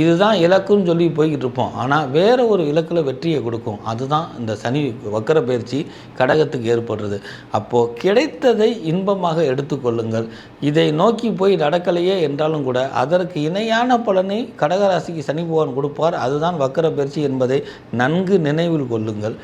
இதுதான் இலக்குன்னு சொல்லி போய்கிட்டு இருப்போம். ஆனால் வேறு ஒரு இலக்கில் வெற்றியை கொடுக்கும். அதுதான் இந்த சனி வக்கர பயிற்சி கடகத்துக்கு ஏற்படுறது. அப்போது கிடைத்ததை இன்பமாக எடுத்துக்கொள்ளுங்கள். இதை நோக்கி போய் நடக்கலையே என்றாலும் கூட அதற்கு இணையான பலனை கடகராசிக்கு சனி பகவான் கொடுப்பார். அதுதான் வக்கர பயிற்சி என்பதை நன்கு நினைவில் கொள்ளுங்கள்.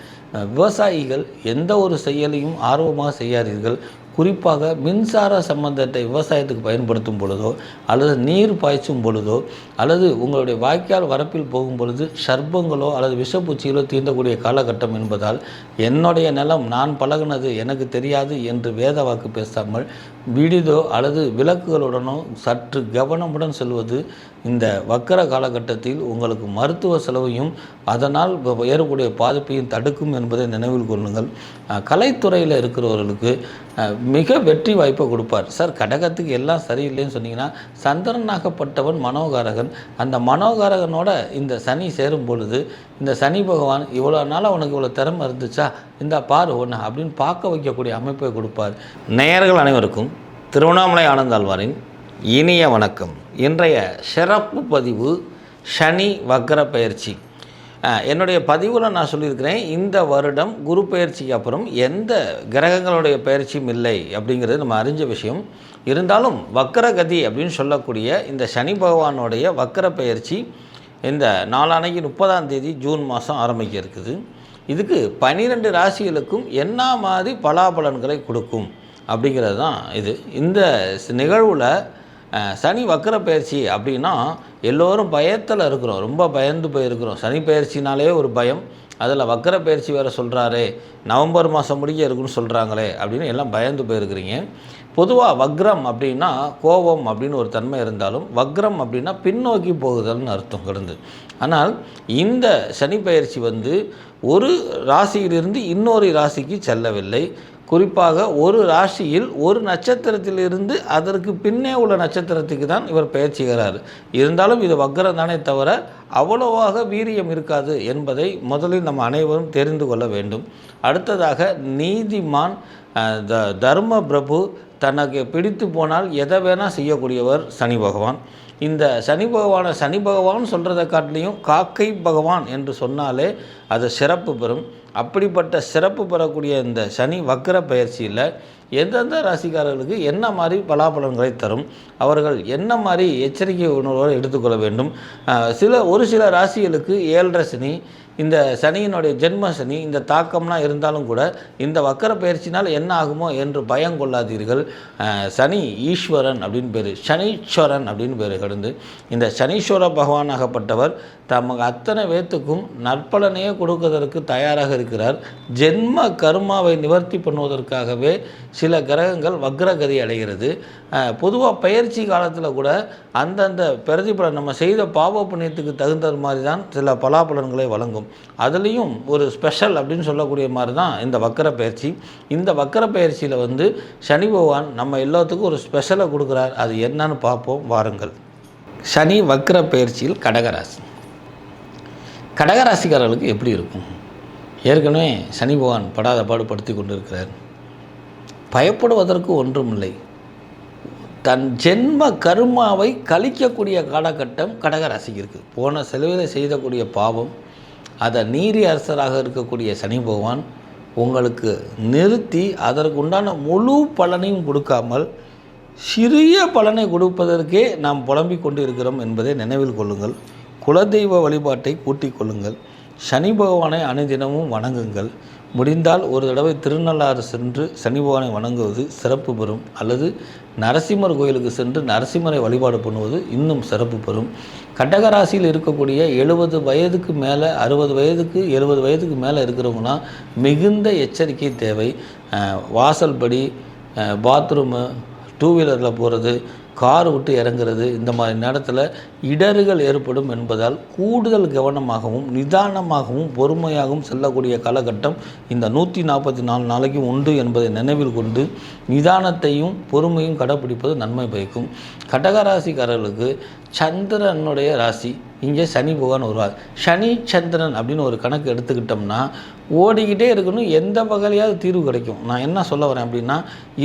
விவசாயிகள் எந்த ஒரு செயலையும் ஆர்வமாக செய்யாதீர்கள். குறிப்பாக மின்சார சம்பந்தத்தை விவசாயத்துக்கு பயன்படுத்தும் பொழுதோ அல்லது நீர் பாய்ச்சும் பொழுதோ அல்லது உங்களுடைய வாய்க்கால் வரப்பில் போகும் பொழுது சர்ப்பங்களோ அல்லது விஷப்பூச்சிகளோ தீண்டக்கூடிய காலகட்டம் என்பதால் என்னுடைய நிலம் நான் பழகினது எனக்கு தெரியாது என்று வேத வாக்கு பேசாமல் விடிதோ அல்லது விளக்குகளுடனோ சற்று கவனமுடன் செல்வது இந்த வக்கர காலகட்டத்தில் உங்களுக்கு மருத்துவ செலவையும் அதனால் ஏறக்கூடிய பாதிப்பையும் தடுக்கும் என்பதை நினைவில் கொள்ளுங்கள். கலைத்துறையில் இருக்கிறவர்களுக்கு மிக வெற்றி வாய்ப்பை கொடுப்பார். சார் கடகத்துக்கு எல்லாம் சரியில்லைன்னு சொன்னீங்கன்னா சந்திரனாகப்பட்டவன் மனோகாரகன். அந்த மனோகாரகனோட இந்த சனி சேரும் பொழுது இந்த சனி பகவான் இவ்வளோ நாள் அவனுக்கு இவ்வளோ திறமை இருந்துச்சா இந்த பாரு ஒன்று அப்படின்னு பார்க்க வைக்கக்கூடிய அமைப்பை கொடுப்பார். நேயர்கள் அனைவருக்கும் திருவண்ணாமலை ஆனந்தாழ்வாரின் இனிய வணக்கம். இன்றைய சிறப்பு பதிவு சனி வக்கர பயிற்சி. என்னுடைய பதிவில் நான் சொல்லியிருக்கிறேன் இந்த வருடம் குரு பயிற்சிக்கு அப்புறம் எந்த கிரகங்களுடைய பயிற்சியும் இல்லை அப்படிங்கிறது நம்ம அறிஞ்ச விஷயம். இருந்தாலும் வக்கரகதி அப்படின்னு சொல்லக்கூடிய இந்த சனி பகவானுடைய வக்கர பயிற்சி இந்த நாளானைக்கு முப்பதாம் தேதி ஜூன் மாதம் ஆரம்பிக்க இருக்குது இதுக்கு பன்னிரெண்டு ராசிகளுக்கும் என்ன மாதிரி பலாபலன்களை கொடுக்கும் அப்படிங்கிறது தான் இது. இந்த நிகழ்வில் சனி வக்கர பயிற்சி அப்படின்னா எல்லோரும் பயத்தில் இருக்கிறோம். ரொம்ப பயந்து போயிருக்கிறோம். சனி பயிற்சினாலே ஒரு பயம். அதில் வக்கர பயிற்சி வேறு சொல்கிறாரே நவம்பர் மாதம் முடிக்க இருக்குன்னு சொல்கிறாங்களே அப்படின்னு எல்லாம் பயந்து போயிருக்கிறீங்க. பொதுவாக வக்ரம் அப்படின்னா கோபம் அப்படின்னு ஒரு தன்மை இருந்தாலும் வக்ரம் அப்படின்னா பின்னோக்கி போகுதல்னு அர்த்தம் கிடந்து. ஆனால் இந்த சனி பயிற்சி வந்து ஒரு ராசியிலிருந்து இன்னொரு ராசிக்கு செல்லவில்லை. குறிப்பாக ஒரு ராசியில் ஒரு நட்சத்திரத்திலிருந்து அதற்கு பின்னே உள்ள நட்சத்திரத்துக்கு தான் இவர் பெயர்ச்சிகிறார். இருந்தாலும் இது வக்கரம் தானே தவிர அவ்வளவாக வீரியம் இருக்காது என்பதை முதலில் நம்ம அனைவரும் தெரிந்து கொள்ள வேண்டும். அடுத்ததாக நீதிமான் த தர்ம பிரபு தனக்கு பிடித்து போனால் எதை வேணால் செய்யக்கூடியவர் சனி பகவான். இந்த சனி பகவானை சனி பகவான் சொல்கிறத காட்டிலையும் காக்கை பகவான் என்று சொன்னாலே அது சிறப்பு பெறும். அப்படிப்பட்ட சிறப்பு பெறக்கூடிய இந்த சனி வக்கர பயிற்சியில் எந்தெந்த ராசிக்காரர்களுக்கு என்ன மாதிரி பலாபலன்களை தரும் அவர்கள் என்ன மாதிரி எச்சரிக்கை உணர்வோடு எடுத்துக்கொள்ள வேண்டும் சில ஒரு சில ராசிகளுக்கு ஏழரை சனி இந்த சனியினுடைய ஜென்ம சனி இந்த தாக்கம்லாம் இருந்தாலும் கூட இந்த வக்கர பயிற்சினால் என்ன ஆகுமோ என்று பயம் கொள்ளாதீர்கள். சனி ஈஸ்வரன் அப்படின்னு பேர் சனீஸ்வரன் அப்படின்னு பேர் கடந்து இந்த சனீஸ்வர பகவானாகப்பட்டவர் தமக்கு அத்தனை பேத்துக்கும் நற்பலனையே கொடுப்பதற்கு தயாராக இருக்கிறார். ஜென்ம கர்மாவை நிவர்த்தி பண்ணுவதற்காகவே சில கிரகங்கள் வக்ரகதி அடைகிறது. பொதுவாக பயிற்சி காலத்தில் கூட அந்தந்த பிரதிபலன் நம்ம செய்த பாவ புண்ணியத்துக்கு தகுந்த மாதிரி தான் சில பலாபலன்களை வழங்கும். அதுலேயும் ஒரு ஸ்பெஷல் அப்படின்னு சொல்லக்கூடிய மாதிரி தான் இந்த வக்கர பயிற்சி. இந்த வக்கர பயிற்சியில் வந்து சனி பகவான் நம்ம எல்லாத்துக்கும் ஒரு ஸ்பெஷலை கொடுக்குறார். அது என்னன்னு பார்ப்போம் வாருங்கள். சனி வக்கர பயிற்சியில் கடகராசி. கடகராசிக்காரர்களுக்கு எப்படி இருக்கும்? ஏற்கனவே சனி பகவான் படாத பாடுபடுத்தி கொண்டிருக்கிறார். பயப்படுவதற்கு ஒன்றுமில்லை. தன் ஜென்ம கருமாவை கழிக்கக்கூடிய காலகட்டம் கடகராசிக்கு இருக்குது போன செலவில் செய்தக்கூடிய பாவம் அதை நீரி அரசராக இருக்கக்கூடிய சனி பகவான் உங்களுக்கு நிறுத்தி அதற்கு உண்டான முழு பலனையும் கொடுக்காமல் சிறிய பலனை கொடுப்பதற்கே நாம் புலம்பிக் கொண்டு இருக்கிறோம் என்பதை நினைவில் கொள்ளுங்கள். குலதெய்வ வழிபாட்டை கூட்டிக் கொள்ளுங்கள். சனி பகவானை அனுதினமும் வணங்குங்கள். முடிந்தால் ஒரு தடவை திருநள்ளாறு சென்று சனி பகவானை வணங்குவது சிறப்பு பெறும். அல்லது நரசிம்மர் கோயிலுக்கு சென்று நரசிம்மரை வழிபாடு பண்ணுவது இன்னும் சிறப்பு பெறும். கடகராசியில் இருக்கக்கூடிய எழுபது வயதுக்கு மேலே அறுபது வயதுக்கு எழுபது வயதுக்கு மேலே இருக்கிறவங்கன்னா மிகுந்த எச்சரிக்கை தேவை. வாசல்படி பாத்ரூமு டூ வீலரில் போகிறது கார் விட்டு இறங்குறது இந்த மாதிரி நேரத்தில் இடர்கள் ஏற்படும் என்பதால் கூடுதல் கவனமாகவும் நிதானமாகவும் பொறுமையாகவும் செல்லக்கூடிய காலகட்டம் இந்த நூற்றி நாற்பத்தி நாலு நாளைக்கு உண்டு என்பதை நினைவில் கொண்டு நிதானத்தையும் பொறுமையும் கடைப்பிடிப்பது நன்மை பயக்கும். கடகராசிக்காரர்களுக்கு சந்திரனுடைய ராசி. இங்கே சனி பகவான் வருவார். சனி சந்திரன் அப்படின்னு ஒரு கணக்கு எடுத்துக்கிட்டோம்னா ஓடிக்கிட்டே இருக்கணும். எந்த வகையிலையாவது தீர்வு கிடைக்கும். நான் என்ன சொல்ல வரேன் அப்படின்னா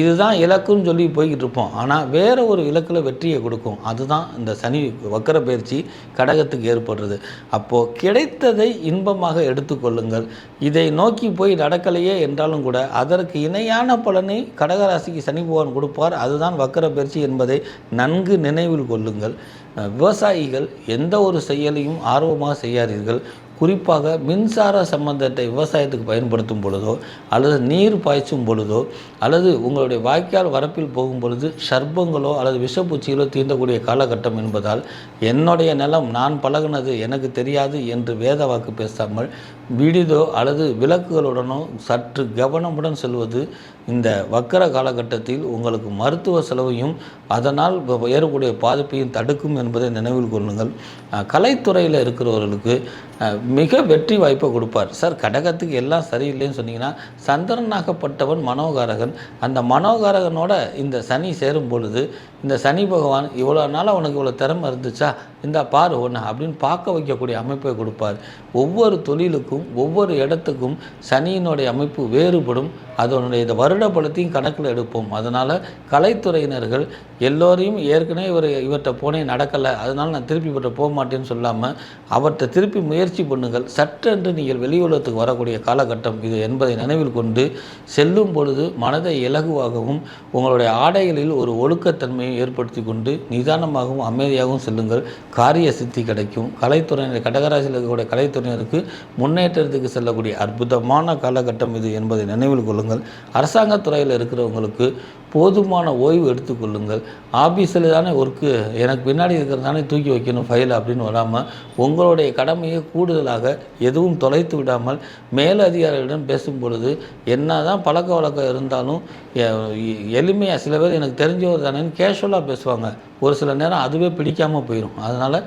இதுதான் இலக்குன்னு சொல்லி போய்கிட்டு இருப்போம். ஆனால் வேறு ஒரு இலக்கில் வெற்றியை கொடுக்கும். அதுதான் இந்த சனி வக்கர பயிற்சி கடகத்துக்கு ஏற்படுறது. அப்போது கிடைத்ததை இன்பமாக எடுத்துக்கொள்ளுங்கள். இதை நோக்கி போய் நடக்கலையே என்றாலும் கூட அதற்கு இணையான பலனை கடகராசிக்கு சனி பகவான் கொடுப்பார். அதுதான் வக்கர பயிற்சி என்பதை நன்கு நினைவில் கொள்ளுங்கள். விவசாயிகள் எந்த ஒரு செயலையும் ஆர்வமாக செய்யாதீர்கள். குறிப்பாக மின்சார சம்பந்தத்தை விவசாயத்துக்கு பயன்படுத்தும் பொழுதோ அல்லது நீர் பாய்ச்சும் பொழுதோ அல்லது உங்களுடைய வாய்க்கால் வரப்பில் போகும் பொழுது சர்ப்பங்களோ அல்லது விஷப்பூச்சிகளோ தீண்டக்கூடிய காலகட்டம் என்பதால் என்னுடைய நிலம் நான் பழகுனது எனக்கு தெரியாது என்று வேத வாக்கு பேசாமல் விடிதோ அல்லது விளக்குகளுடனோ சற்று கவனமுடன் செல்வது இந்த வக்கர காலகட்டத்தில் உங்களுக்கு மருத்துவ செலவையும் அதனால் ஏறக்கூடிய பாதிப்பையும் தடுக்கும் என்பதை நினைவில் கொள்ளுங்கள். கலைத்துறையில் இருக்கிறவர்களுக்கு மிக வெற்றி வாய்ப்பை கொடுப்பார். சார் கடகத்துக்கு எல்லாம் சரியில்லைன்னு சொன்னீங்கன்னா சந்திரனாகப்பட்டவன் மனோகாரகன். அந்த மனோகாரகனோட இந்த சனி சேரும் பொழுது இந்த சனி பகவான் இவ்வளோ நாள் அவனுக்கு இவ்வளோ திறமை இருந்துச்சா? இந்த பாரு ஒன்று அப்படின்னு பார்க்க வைக்கக்கூடிய அமைப்பை கொடுப்பார். ஒவ்வொரு தொழிலுக்கும் ஒவ்வொரு இடத்துக்கும் சனியினுடைய அமைப்பு வேறுபடும். அதனுடைய இந்த வருட பலத்தையும் கணக்கில் எடுப்போம். அதனால் கலைத்துறையினர்கள் எல்லோரையும் ஏற்கனவே இவர் இவர்கிட்ட போனே நடக்கலை. அதனால் நான் திருப்பி இவர்கிட்ட போக மாட்டேன்னு சொல்லாமல் அவர்கிட்ட திருப்பி முயற்சி பண்ணுங்கள். சற்றென்று நீங்கள் வெளி உலகத்துக்கு வரக்கூடிய காலகட்டம் இது என்பதை நினைவில் கொண்டு செல்லும் பொழுது மனதை இலகுவாகவும் உங்களுடைய ஆடைகளில் ஒரு ஒழுக்கத்தன்மையை ஏற்படுத்தி கொண்டு நிதானமாகவும் அமைதியாகவும் செல்லுங்கள். காரிய சித்தி கிடைக்கும். கலைத்துறையினர் கடகராசியில் இருக்கக்கூடிய கலைத்துறையினருக்கு முன்னேற்றத்துக்கு செல்லக்கூடிய அற்புதமான காலகட்டம் இது என்பதை நினைவில் கொள்ளுங்கள். அரசாங்கத் துறையில் இருக்கிறவங்களுக்கு போதுமான ஓய்வு எடுத்துக்கொள்ளுங்கள் ஆஃபீஸில் தானே ஒர்க்கு எனக்கு பின்னாடி இருக்கிறது தானே தூக்கி வைக்கணும் ஃபைல் அப்படின்னு வராமல் உங்களுடைய கடமையை கூடுதலாக எதுவும் தொலைத்து விடாமல் மேலதிகாரிகளிடம் பேசும் பொழுது என்ன தான் பழக்க வழக்கம் இருந்தாலும் எளிமையாக சில பேர் எனக்கு தெரிஞ்சவர் தானேன்னு கேஷுவலாக பேசுவாங்க. ஒரு சில நேரம் அதுவே பிடிக்காமல் போயிடும் அதனால்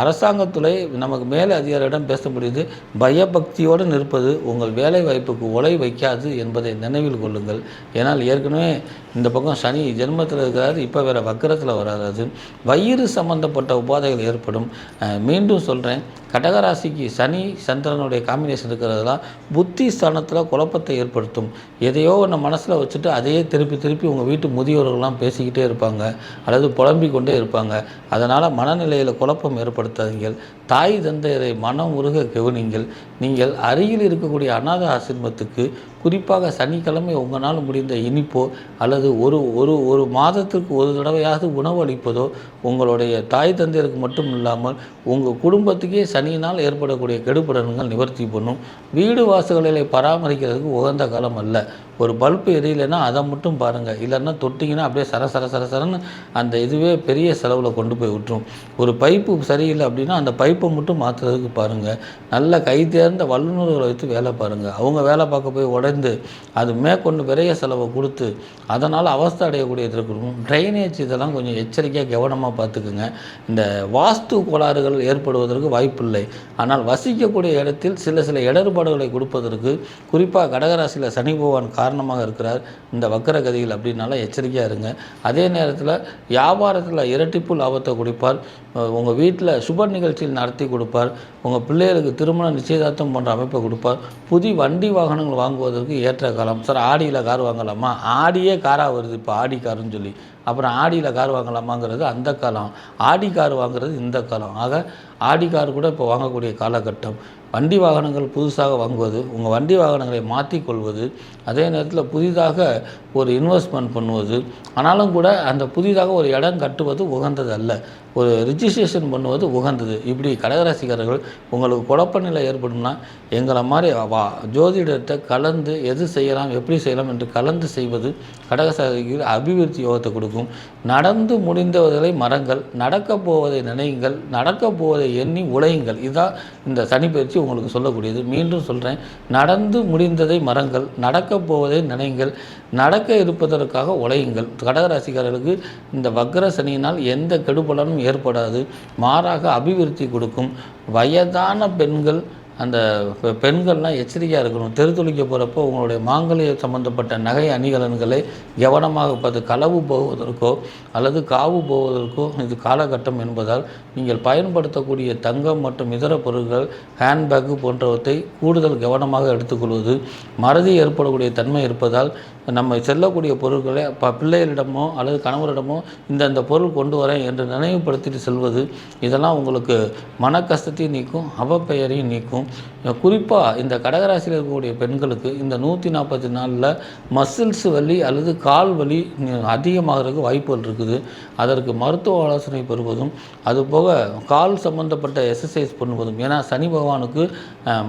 அரசாங்கத்துறை நமக்கு மேலே அதிகாரியிடம் பேச முடியுது பயபக்தியோடு நிற்பது உங்கள் வேலை வாய்ப்புக்கு உலை வைக்காது என்பதை நினைவில் கொள்ளுங்கள். ஏன்னால் ஏற்கனவே இந்த பக்கம் சனி ஜென்மத்தில் இருக்கிறாரு இப்போ வேறு வக்கரத்தில் வராது வயிறு சம்மந்தப்பட்ட உபாதைகள் ஏற்படும். மீண்டும் சொல்கிறேன் கடகராசிக்கு சனி சந்திரனுடைய காம்பினேஷன் இருக்கிறதெல்லாம் புத்தி ஸ்தானத்தில் குழப்பத்தை ஏற்படுத்தும். எதையோ ஒன்று மனசில் வச்சுட்டு அதையே திருப்பி திருப்பி உங்கள் வீட்டு முதியோர்கள்லாம் பேசிக்கிட்டே இருப்பாங்க அல்லது புலம்பிக் கொண்டே இருப்பாங்க. அதனால் மனநிலையில் குழப்பம் ஏற்படுத்தாதீங்கள் தாய் தந்தையரை மனம் உருக கவனிங்கள் நீங்கள் அருகில் இருக்கக்கூடிய அநாத ஆசிரமத்துக்கு குறிப்பாக சனிக்கிழமை உங்களால் முடிந்த இனிப்போ அல்லது ஒரு ஒரு ஒரு மாதத்திற்கு ஒரு தடவையாவது உணவு அளிப்பதோ உங்களுடைய தாய் தந்தையருக்கு மட்டும் இல்லாமல் உங்கள் குடும்பத்துக்கே சனியினால் ஏற்படக்கூடிய கெடுபடன்கள் நிவர்த்தி பண்ணும். வீடு வாசல்களை பராமரிக்கிறதுக்கு உகந்த காலம் அல்ல. ஒரு பல்பு எரியலைன்னா அதை மட்டும் பாருங்கள் இல்லைன்னா தொட்டிங்கன்னா அப்படியே சர சர சர சரன்னு அந்த இதுவே பெரிய செலவில் கொண்டு போய் விட்டுரும். ஒரு பைப்பு சரியில்லை அப்படின்னா அந்த பைப்பை மட்டும் மாற்றுறதுக்கு பாருங்கள் நல்ல கை தேர்ந்த வல்லுநர்களை வைத்து வேலை பாருங்கள் அவங்க வேலை பார்க்க போய் உடைந்து அது மேற்கொண்டு பெரிய செலவை கொடுத்து அதனால் அவஸ்தை அடையக்கூடியது இருக்கணும். ட்ரைனேஜ் இதெல்லாம் கொஞ்சம் எச்சரிக்கையாக கவனமாக பார்த்துக்குங்க. இந்த வாஸ்து கோளாறுகள் ஏற்படுவதற்கு வாய்ப்பில்லை. ஆனால் வசிக்கக்கூடிய இடத்தில் சில சில இடர்பாடுகளை கொடுப்பதற்கு குறிப்பாக கடகராசியில் சனி பகவான் காரணமாக இருக்கிறார். இந்த வக்கர கதிகள் அப்படின்னால எச்சரிக்கையாக இருங்க. அதே நேரத்தில் வியாபாரத்தில் இரட்டிப்பு லாபத்தை கொடுப்பார். உங்கள் வீட்டில் சுப நிகழ்ச்சியில் நடத்தி கொடுப்பார். உங்கள் பிள்ளைகளுக்கு திருமண நிச்சயதார்த்தம் போன்ற அமைப்பை கொடுப்பார். புதிய வண்டி வாகனங்கள் வாங்குவதற்கு ஏற்ற காலம். சார் ஆடியில் கார் வாங்கலாமா? ஆடியே காராக வருது இப்போ ஆடி காருன்னு சொல்லி. அப்புறம் ஆடியில் கார் வாங்கலாமாங்கிறது அந்த காலம். ஆடி கார் வாங்குறது இந்த காலம். ஆக ஆடி கார் கூட இப்போ வாங்கக்கூடிய காலகட்டம். வண்டி வாகனங்கள் புதுசாக வாங்குவது உங்கள் வண்டி வாகனங்களை மாற்றிக்கொள்வது அதே நேரத்தில் புதிதாக ஒரு இன்வெஸ்ட்மெண்ட் பண்ணுவது ஆனாலும் கூட அந்த புதிதாக ஒரு இடம் கட்டுவது உகந்தது அல்ல. ஒரு ரிஜிஸ்ட்ரேஷன் பண்ணுவது உகந்தது. இப்படி கடகராசிக்காரர்கள் உங்களுக்கு குழப்ப நிலை ஏற்படும்னா எங்களை மாதிரி வா ஜோதிடத்தை கலந்து எது செய்யலாம் எப்படி செய்யலாம் என்று கலந்து செய்வது கடகராசிக்கு அபிவிருத்தி யோகத்தை கொடுக்கும். நடந்து முடிந்தவர்களை மரங்கள் நடக்கப் போவதை நினையுங்கள் நடக்கப் போவதை எண்ணி உழையுங்கள். இதுதான் இந்த சனிப்பயிற்சி பயிற்சி உங்களுக்கு சொல்லக்கூடியது. மீண்டும் சொல்கிறேன் நடந்து முடிந்ததை மறங்கள். நடக்கப் போவதை நினைங்கள். நடக்க இருப்பதற்காக உழையுங்கள். கடகராசிக்காரர்களுக்கு இந்த வக்ர சனியினால் எந்த கெடுபலனும் ஏற்படாது. மாறாக அபிவிருத்தி கொடுக்கும். வயதான பெண்கள் அந்த பெண்கள்லாம் எச்சரிக்கையாக இருக்கணும். தெருத்துளிக்க போகிறப்போ உங்களுடைய மாங்கல்ய சம்பந்தப்பட்ட நகை அணிகலன்களை கவனமாக பார்த்து களவு போவதற்கோ அல்லது காவு போவதற்கோ இது காலகட்டம் என்பதால் நீங்கள் பயன்படுத்தக்கூடிய தங்கம் மற்றும் இதர பொருட்கள் ஹேண்ட்பேக்கு போன்றவற்றை கூடுதல் கவனமாக எடுத்துக்கொள்வது மறதி ஏற்படக்கூடிய தன்மை இருப்பதால் நம்ம செல்லக்கூடிய பொருட்களை ப பிள்ளைகளிடமோ அல்லது கணவரிடமோ இந்த இந்த பொருள் கொண்டு வரேன் என்று நினைவுபடுத்திட்டு செல்வது இதெல்லாம் உங்களுக்கு மன கஷ்டத்தையும் நீக்கும் அவப்பெயரையும் நீக்கும். குறிப்பாக இந்த கடகராசியில் இருக்கக்கூடிய பெண்களுக்கு இந்த நூற்றி நாற்பத்தி நாலில் மசில்ஸ் வலி அல்லது கால் வலி அதிகமாகிறதுக்கு வாய்ப்புகள் இருக்குது. அதற்கு மருத்துவ ஆலோசனை பெறுவதும் அதுபோக கால் சம்பந்தப்பட்ட எக்ஸசைஸ் பண்ணுவதும். ஏன்னா சனி பகவானுக்கு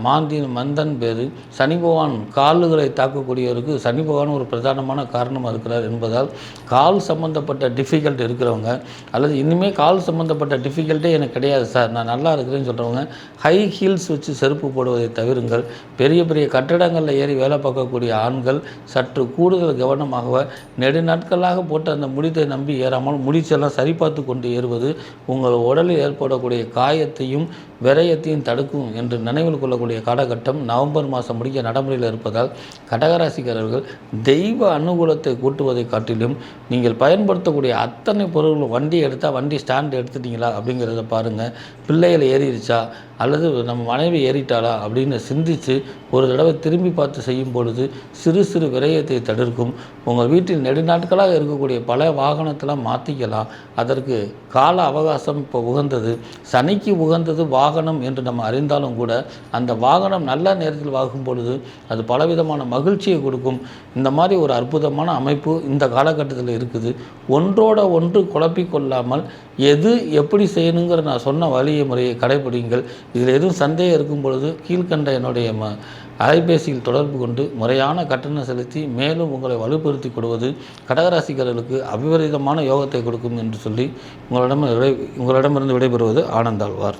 மாந்தி மந்தன் பேர் சனி பகவான் கால்களை தாக்கக்கூடியவருக்கு சனி பகவான் ஒரு பிரதானமான காரணமாக இருக்கிறார் என்பதால் கால் சம்பந்தப்பட்ட டிஃபிகல்ட் இருக்கிறவங்க அல்லது இனிமேல் கால் சம்பந்தப்பட்ட டிஃபிகல்ட்டே எனக்கு கிடையாது சார் நான் நல்லா இருக்கிறேன்னு சொல்கிறவங்க ஹை ஹீல்ஸ் வச்சு செருப்பு போடுவதை தவிருங்கள். பெரிய பெரிய கட்டடங்களில் ஏறி வேலை பார்க்கக்கூடிய ஆண்கள் சற்று கூடுதல் கவனமாக நெடுநாட்களாக போட்டு போட்ட அந்த முடித்தை நம்பி ஏறாமல் முடிச்செல்லாம் சரிபார்த்து கொண்டு ஏறுவது உங்கள் உடலில் ஏற்படக்கூடிய காயத்தையும் விரயத்தையும் தடுக்கும் என்று நினைவில் கொள்ளக்கூடிய காலகட்டம் நவம்பர் மாதம் முடிக்க நடைமுறையில் இருப்பதால் கடகராசிக்காரர்கள் தெய்வ அனுகூலத்தை கூட்டுவதை காட்டிலும் நீங்கள் பயன்படுத்தக்கூடிய அத்தனை பொருட்களும் வண்டி எடுத்தால் வண்டி ஸ்டாண்ட் எடுத்துட்டீங்களா அப்படிங்கிறத பாருங்கள் பிள்ளைகளை ஏறிடுச்சா அல்லது நம்ம மனைவி ஏறிட்டாளா அப்படின்னு சிந்தித்து ஒரு தடவை திரும்பி பார்த்து செய்யும் பொழுது சிறு சிறு விரயத்தை தடுக்கும். உங்கள் வீட்டில் நெடுநாட்களாக இருக்கக்கூடிய பல வாகனத்தெல்லாம் மாற்றிக்கலாம் அதற்கு கால அவகாசம் இப்போ உகந்தது. சனிக்கு உகந்தது வாகனம் என்று நம்ம அறிந்தாலும் கூட அந்த வாகனம் நல்ல நேரத்தில் வாகும் பொழுது அது பலவிதமான மகிழ்ச்சியை கொடுக்கும். இந்த மாதிரி ஒரு அற்புதமான அமைப்பு இந்த காலகட்டத்தில் இருக்குது. ஒன்றோட ஒன்று குழப்பிக்கொள்ளாமல் எது எப்படி செய்யணுங்கிற நான் சொன்ன வழியை முறையை கடைபிடிங்கள். இதில் எதுவும் சந்தேகம் இருக்கும் பொழுது கீழ்கண்ட என்னுடைய ம அலைபேசியில் தொடர்பு கொண்டு முறையான கட்டணம் செலுத்தி மேலும் உங்களை வலுப்படுத்தி கொடுவது கடகராசிக்காரர்களுக்கு அபிவிரதமான யோகத்தை கொடுக்கும் என்று சொல்லி உங்களிடம் உங்களிடமிருந்து விடைபெறுவது ஆனந்தாழ்வார்.